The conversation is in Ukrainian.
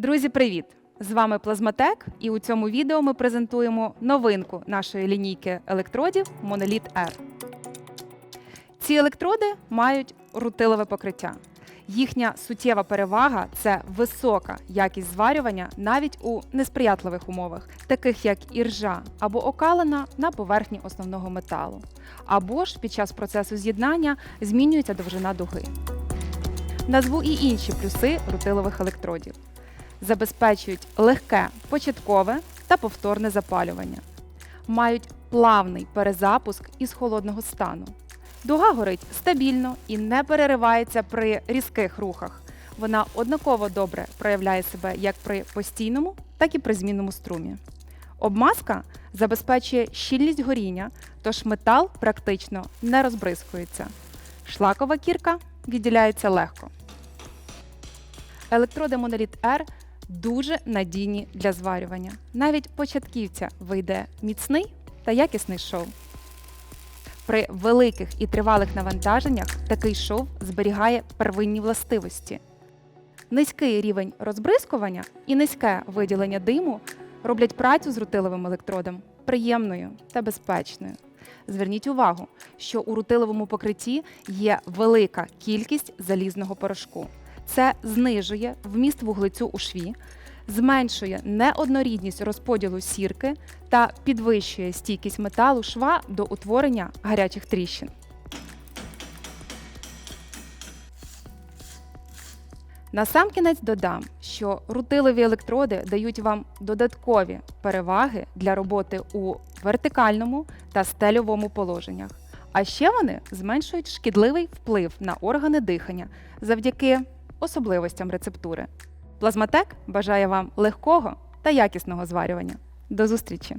Друзі, привіт! З вами Плазматек, і у цьому відео ми презентуємо новинку нашої лінійки електродів Monolith R. Ці електроди мають рутилове покриття. Їхня суттєва перевага це висока якість зварювання навіть у несприятливих умовах, таких як іржа або окалина на поверхні основного металу, або ж під час процесу з'єднання змінюється довжина дуги. Назву і інші плюси рутилових електродів забезпечують легке початкове та повторне запалювання, мають плавний перезапуск із холодного стану. Дуга горить стабільно і не переривається при різких рухах. Вона однаково добре проявляє себе як при постійному, так і при змінному струмі. Обмазка забезпечує щільність горіння, тож метал практично не розбризкується. Шлакова кірка відділяється легко. Електроди Monolith R дуже надійні для зварювання. Навіть початківця вийде міцний та якісний шов. При великих і тривалих навантаженнях такий шов зберігає первинні властивості. Низький рівень розбризкування і низьке виділення диму роблять працю з рутиловим електродом приємною та безпечною. Зверніть увагу, що у рутиловому покритті є велика кількість залізного порошку. Це знижує вміст вуглецю у шві, зменшує неоднорідність розподілу сірки та підвищує стійкість металу шва до утворення гарячих тріщин. Насамкінець додам, що рутилові електроди дають вам додаткові переваги для роботи у вертикальному та стельовому положеннях. А ще вони зменшують шкідливий вплив на органи дихання завдяки особливостям рецептури. Плазматек бажає вам легкого та якісного зварювання. До зустрічі!